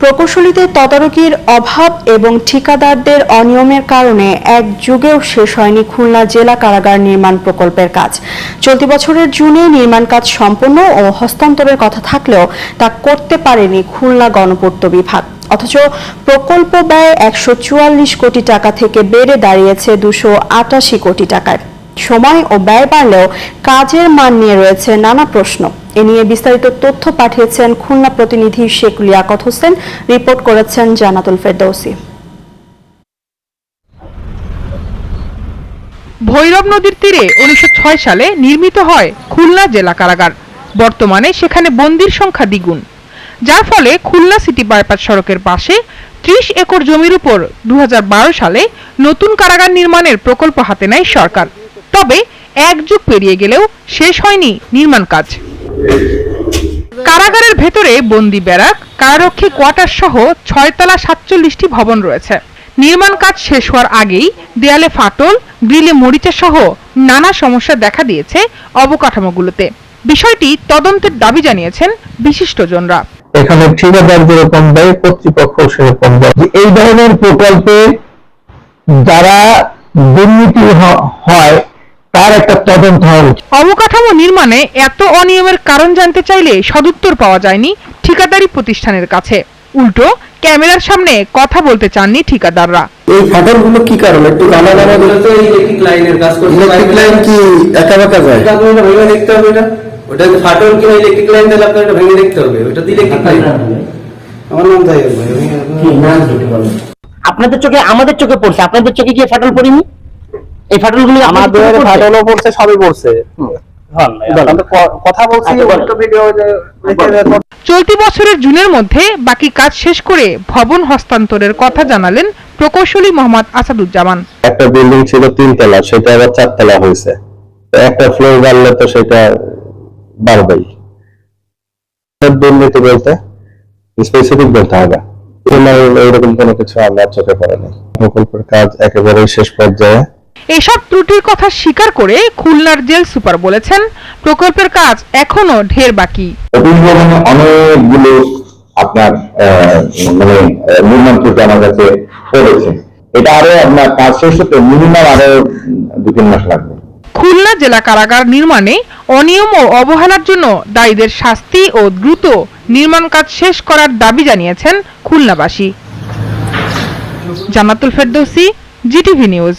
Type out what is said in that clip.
প্রকৌশলীদের তদারকির অভাব এবং ঠিকাদারদের অনিয়মের কারণে এক যুগেও শেষ হয়নি খুলনা জেলা কারাগার নির্মাণ প্রকল্পের কাজ। চলতি বছরের জুনে নির্মাণ কাজ সম্পন্ন ও হস্তান্তরের কথা থাকলেও তা করতে পারেনি খুলনা গণপূর্ত বিভাগ। অথচ প্রকল্প ব্যয় একশো চুয়াল্লিশ কোটি টাকা থেকে বেড়ে দাঁড়িয়েছে দুশো কোটি টাকায়। সময় ও ব্যয় বাড়লেও কাজের মান নিয়ে রয়েছে নানা প্রশ্ন। এ নিয়ে বিস্তারিত তথ্য পাঠিয়েছেন খুলনা প্রতিনিধি শেখ লিয়াকত হোসেন। রিপোর্ট করেছেন জানাতুল ফেরদৌসি। ভৈরব নদীর তীরে উনিশশো সালে নির্মিত হয় খুলনা জেলা কারাগার। বর্তমানে সেখানে বন্দির সংখ্যা দ্বিগুণ। যার ফলে খুলনা সিটি বাইপাস সড়কের পাশে ত্রিশ একর জমির উপর দু হাজার বারো সালে নতুন কারাগার নির্মাণের প্রকল্প হাতে নেয় সরকার। তবে এক যুগ পেরিয়ে গেলেও শেষ হয়নি নির্মাণ কাজ। কারাগারের ভেতরে বন্দি ব্যারাক, কারারক্ষী কোয়ার্টার সহ ছয়তলা সাতচল্লিশটি ভবন রয়েছে। নির্মাণ কাজ শেষ হওয়ার আগেই দেয়ালে ফাটল, গ্রিলে মরিচা সহ নানা সমস্যা দেখা দিয়েছে অবকাঠামোগুলোতে। বিষয়টি তদন্তের দাবি জানিয়েছেন বিশিষ্টজনরা। এখানে ঠিকাদার যেরকম দেয়, কর্তৃপক্ষ সেরকম দেয়। এই ধরনের প্রকল্পে যারা দুর্নীতি হয় তার একটা তদন্ত হওয়া উচিত। অবকাঠামো নির্মাণে এত অনিয়মের কারণ জানতে চাইলে সদুত্তর পাওয়া যায়নি ঠিকাদারি প্রতিষ্ঠানের কাছে। উল্টো ক্যামেরার সামনে কথা বলতে চাননি ঠিকাদাররা। এই ফাটলগুলো কি কারণে? একটু জানা জানা এগুলো তো ইলেকট্রিক লাইনের কাজ করছে। ইলেকট্রিক লাইন কি একা বেঁকা যায়? এটা আপনার ভেঙে দেখতে হবে এটা। ওটা ফাটল কিনা ইলেকট্রিক লাইন দিলে আপনার এটা ভেঙে দেখতে হবে। ওটা তো ইলেকট্রিক লাইন আমার নাম জাহির ভাই। আপনাদের চোখে আমাদের চোখে পড়ছে। আপনাদের চোখে গিয়ে ফাটল পড়েনি? এই ফাটলগুলো আমাদের ফাটলও পড়ছে সবই পড়ছে। চলতি বছরের জুনের মধ্যে বাকি কাজ শেষ করে ভবন হস্তান্তরের কথা জানালেন প্রকৌশলী মোহাম্মদ আসাদুজ্জামান। একটা বিল্ডিং ছিল তিনতলা সেটা আবার চারতলা হয়েছে। তো একটা ফ্লোর বাড়লে তো সেটা বাড়বেই। দুর্নীতি বলতে স্পেসিফিক বলতে হবে। তোমার এরকম কোনো কিছু আমার চোখে পড়েনি প্রকল্পের কাজ একেবারেই শেষ পর্যায়ে। এসব ত্রুটির কথা স্বীকার করে খুলনার জেল সুপার বলেছেন প্রকল্পের কাজ এখনও ঢের বাকি। অনেকগুলো আপনার মানে নির্মাণ ত্রুটি আমার কাছে পড়েছে। এটা আরও আপনার কাজ শেষ হতে মিনিমাম আরও দু তিন মাস লাগবে। খুলনা জেলা কারাগার নির্মাণে অনিয়ম ও অবহেলার জন্য দায়ীদের শাস্তি ও দ্রুত নির্মাণ কাজ শেষ করার দাবি জানিয়েছেন খুলনাবাসী। Jamatul Ferdousi GTV news.